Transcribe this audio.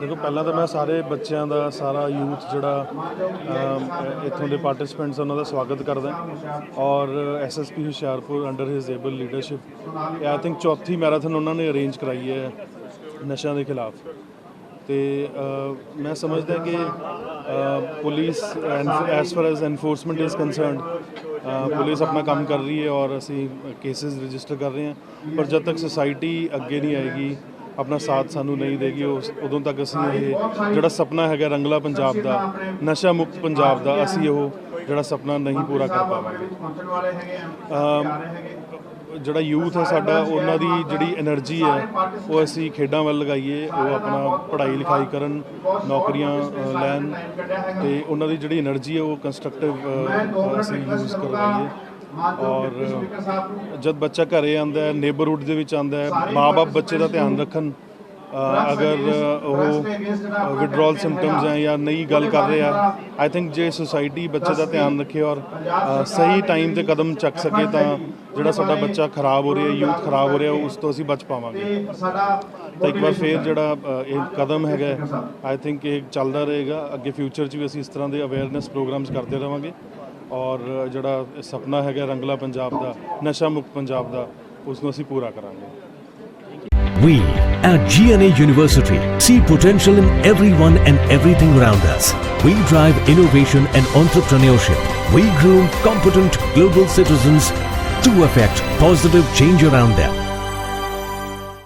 ਦੇਖੋ ਪਹਿਲਾਂ ਤਾਂ ਮੈਂ ਸਾਰੇ ਬੱਚਿਆਂ ਦਾ ਸਾਰਾ ਯੂਥ ਜਿਹੜਾ ਇੱਥੋਂ ਦੇ ਪਾਰਟਿਸਪੈਂਟਸ ਉਹਨਾਂ ਦਾ ਸਵਾਗਤ ਕਰਦਾ ਔਰ SSP Hoshiarpur under his able leadership I think ਚੌਥੀ ਮੈਰਾਥਨ ਉਹਨਾਂ ਨੇ ਅਰੇਂਜ ਕਰਾਈ ਹੈ ਨਸ਼ਿਆਂ ਦੇ ਖਿਲਾਫ। ਤੇ ਮੈਂ ਸਮਝਦਾ ਕਿ ਅ, police as far as enforcement is concerned police ਆਪਣਾ ਕੰਮ ਕਰ ਰਹੀ ਹੈ ਔਰ ਅਸੀਂ ਕੇਸਿਸ ਰਜਿਸਟਰ ਕਰ ਰਹੇ ਹਾਂ। ਪਰ ਜਦ ਤੱਕ ਸੁਸਾਇਟੀ ਅੱਗੇ ਨਹੀਂ ਆਏਗੀ ਆਪਣਾ ਸਾਥ ਸਾਨੂੰ ਨਹੀਂ ਦੇਗੀ, ਉਸ ਉਦੋਂ ਤੱਕ ਅਸੀਂ ਇਹ ਜਿਹੜਾ ਸੁਪਨਾ ਹੈਗਾ ਰੰਗਲਾ ਪੰਜਾਬ ਦਾ, ਨਸ਼ਾ ਮੁਕਤ ਪੰਜਾਬ ਦਾ, ਅਸੀਂ ਉਹ ਜਿਹੜਾ ਸੁਪਨਾ ਨਹੀਂ ਪੂਰਾ ਕਰ ਪਾਵਾਂਗੇ। ਜਿਹੜਾ ਯੂਥ ਹੈ ਸਾਡਾ, ਉਹਨਾਂ ਦੀ ਜਿਹੜੀ એનર્ਜੀ ਹੈ, ਉਹ ਅਸੀਂ ਖੇਡਾਂ ਵੱਲ ਲਗਾਈਏ, ਉਹ ਆਪਣਾ ਪੜ੍ਹਾਈ ਲਿਖਾਈ ਕਰਨ, ਨੌਕਰੀਆਂ ਲੈਣ ਤੇ ਉਹਨਾਂ ਦੀ ਜਿਹੜੀ એનર્ਜੀ ਹੈ, ਉਹ ਕੰਸਟਰਕਟਿਵ ਅਸੀਂ ਯੂਜ਼ ਕਰਾਂਗੇ ਔਰ ਜਦ ਬੱਚਾ ਘਰੇ ਆਂਦਾ ਹੈ ਨੇਬਰਹੁੱਡ ਦੇ ਵਿੱਚ ਆਂਦਾ ਹੈ ਮਾਪੇ ਬੱਚੇ ਦਾ ਧਿਆਨ ਰੱਖਣ ਅਗਰ ਉਹ ਵਿਡਰਾਲ ਸਿੰਪਟਮਸ ਹੈ ਜਾਂ ਨਈ ਗੱਲ ਕਰ ਰਿਹਾ ਆਈ ਥਿੰਕ ਜੇ ਸੁਸਾਇਟੀ ਬੱਚੇ ਦਾ ਧਿਆਨ ਰੱਖੇ ਔਰ ਸਹੀ ਟਾਈਮ ਤੇ ਕਦਮ ਚੱਕ ਸਕੇ ਤਾਂ ਜਿਹੜਾ ਸਾਡਾ ਬੱਚਾ ਖਰਾਬ ਹੋ ਰਿਹਾ ਯੂਥ ਖਰਾਬ ਹੋ ਰਿਹਾ ਉਸ ਤੋਂ ਅਸੀਂ ਬਚ ਪਾਵਾਂਗੇ। ਤਾਂ ਇੱਕ ਵਾਰ ਫੇਰ ਜਿਹੜਾ ਇਹ ਕਦਮ ਹੈਗਾ ਆਈ ਥਿੰਕ ਇਹ ਚੱਲਦਾ ਰਹੇਗਾ ਅੱਗੇ ਫਿਊਚਰ 'ਚ ਵੀ ਅਸੀਂ ਇਸ ਤਰ੍ਹਾਂ ਦੇ ਅਵੇਅਰਨੈਸ ਪ੍ਰੋਗਰਾਮਸ ਕਰਦੇ ਰਵਾਂਗੇ। ਔਰ ਜਿਹੜਾ ਇਹ ਸੁਪਨਾ ਹੈਗਾ ਰੰਗਲਾ ਪੰਜਾਬ ਦਾ ਨਸ਼ਾ ਮੁਕਤ ਪੰਜਾਬ ਦਾ ਉਸ ਨੂੰ ਅਸੀਂ ਪੂਰਾ ਕਰਾਂਗੇ We at GNA University see potential in everyone and everything around us. We drive innovation and entrepreneurship. We groom competent global citizens to affect positive change around them.